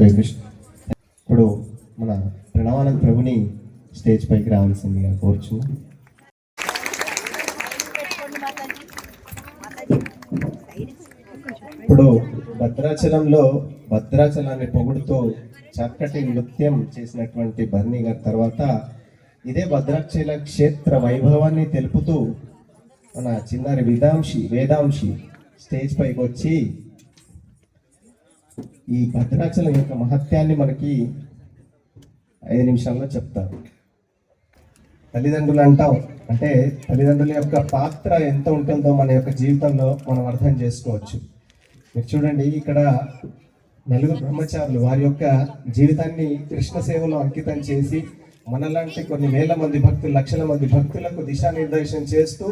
హరే కృష్ణ. ఇప్పుడు మన ప్రణవానంద్ ప్రభుని స్టేజ్ పైకి రావాల్సిందిగా కోరుచున్నాం. ఇప్పుడు భద్రాచలంలో భద్రాచలాన్ని పొగుడుతూ చక్కటి నృత్యం చేసినటువంటి బర్నీ గారి తర్వాత ఇదే భద్రాచల క్షేత్ర వైభవాన్ని తెలుపుతూ మన చిన్నారి వేదాంశి వేదాంశి స్టేజ్ పైకి వచ్చి ఈ భద్రాచలం యొక్క మహత్యాన్ని మనకి ఐదు నిమిషాల్లో చెప్తారు తల్లిదండ్రులు అంటాం అంటే తల్లిదండ్రుల యొక్క పాత్ర ఎంత ఉంటుందో మన యొక్క జీవితంలో మనం అర్థం చేసుకోవచ్చు. మీరు చూడండి ఇక్కడ నలుగురు బ్రహ్మచారులు వారి యొక్క జీవితాన్ని కృష్ణ సేవలో అంకితం చేసి మనలాంటి కొన్ని వేల మంది భక్తులు లక్షల మంది భక్తులకు దిశానిర్దేశం చేస్తూ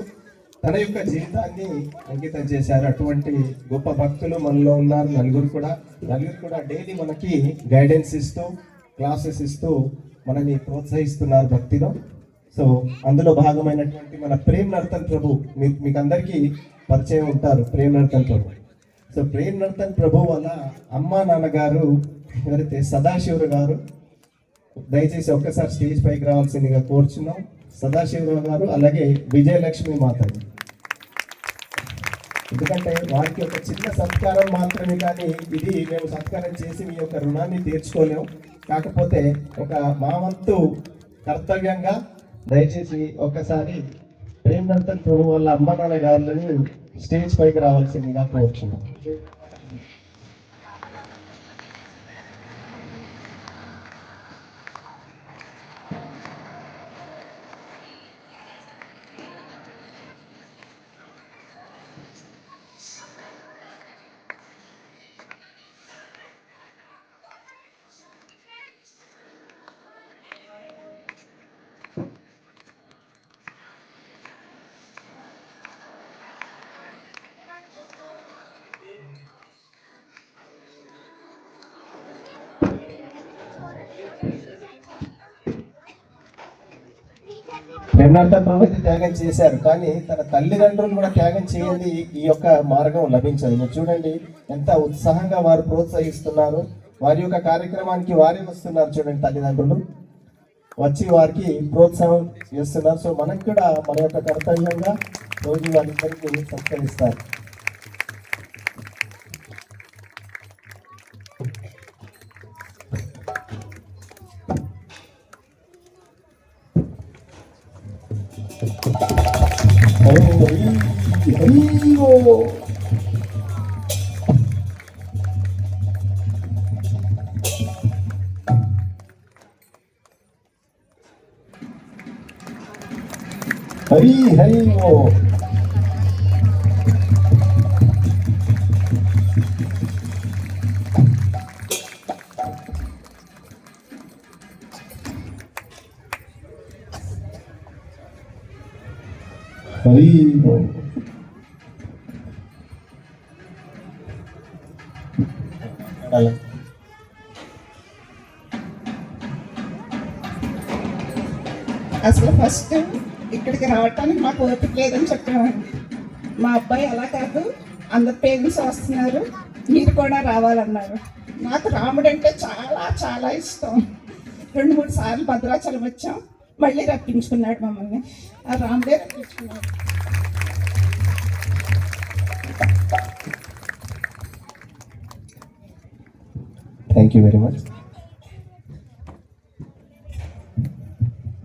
తన యొక్క జీవితాన్ని అంకితం చేశారు. అటువంటి గొప్ప భక్తులు మనలో ఉన్నారు. నలుగురు కూడా నలుగురు కూడా డైలీ మనకి గైడెన్స్ ఇస్తూ క్లాసెస్ ఇస్తూ మనని ప్రోత్సహిస్తున్నారు భక్తిలో. సో అందులో భాగమైనటువంటి మన ప్రేమ్ నర్తన్ ప్రభు మీకు మీకు అందరికీ పరిచయం ఉంటారు ప్రేమ్ నర్తన్ ప్రభు. సో ప్రేమ్ నర్తన్ ప్రభు వల్ల అమ్మా నాన్నగారు ఎవరైతే సదాశివరు గారు దయచేసి ఒక్కసారి స్టేజ్ పైకి రావాల్సిందిగా కోరుచున్నాం. సదాశివరావు గారు అలాగే విజయలక్ష్మి మాత. ఎందుకంటే వారికి ఒక చిన్న సత్కారం మాత్రమే కానీ ఇది మేము సత్కారం చేసి మీ యొక్క రుణాన్ని తీర్చుకోలేము కాకపోతే ఒక మా వంతు కర్తవ్యంగా దయచేసి ఒక్కసారి ప్రేమనంతన్ ప్రభు వాళ్ళ అమ్మ నాన్న గారులని స్టేజ్ పైకి రావాల్సిందిగా కోరుచున్నాం. నిన్నంతా ప్రభు త్యాగం చేశారు కానీ తన తల్లిదండ్రులు కూడా త్యాగం చేయండి ఈ యొక్క మార్గం లభించదు. మీరు చూడండి ఎంత ఉత్సాహంగా వారు ప్రోత్సహిస్తున్నారు. వారి యొక్క కార్యక్రమానికి వారే వస్తున్నారు చూడండి తల్లిదండ్రులు. వచ్చి వారికి ప్రోత్సాహం చేస్తున్నారు. సో మనకు కూడా మన యొక్క కర్తవ్యంగా రోజు వారిద్దరికీ సత్కరిస్తారు. అయ్యో హరి హరి ఓ హరి ఓ అలా అసలు ఫస్ట్ ఇక్కడికి రావటానికి మాకు ఓపిక లేదని చెప్పామండి. మా అబ్బాయి అలా కాదు అందరు పేరెంట్స్ వస్తున్నారు మీరు కూడా రావాలన్నారు. నాకు రాముడు అంటే చాలా చాలా ఇష్టం. రెండు మూడు సార్లు భద్రాచలం వచ్చాం. మళ్ళీ రప్పించుకున్నాడు మమ్మల్ని ఆ రాముడే రప్పించుకున్నాడు థ్యాంక్ యూ వెరీ మచ్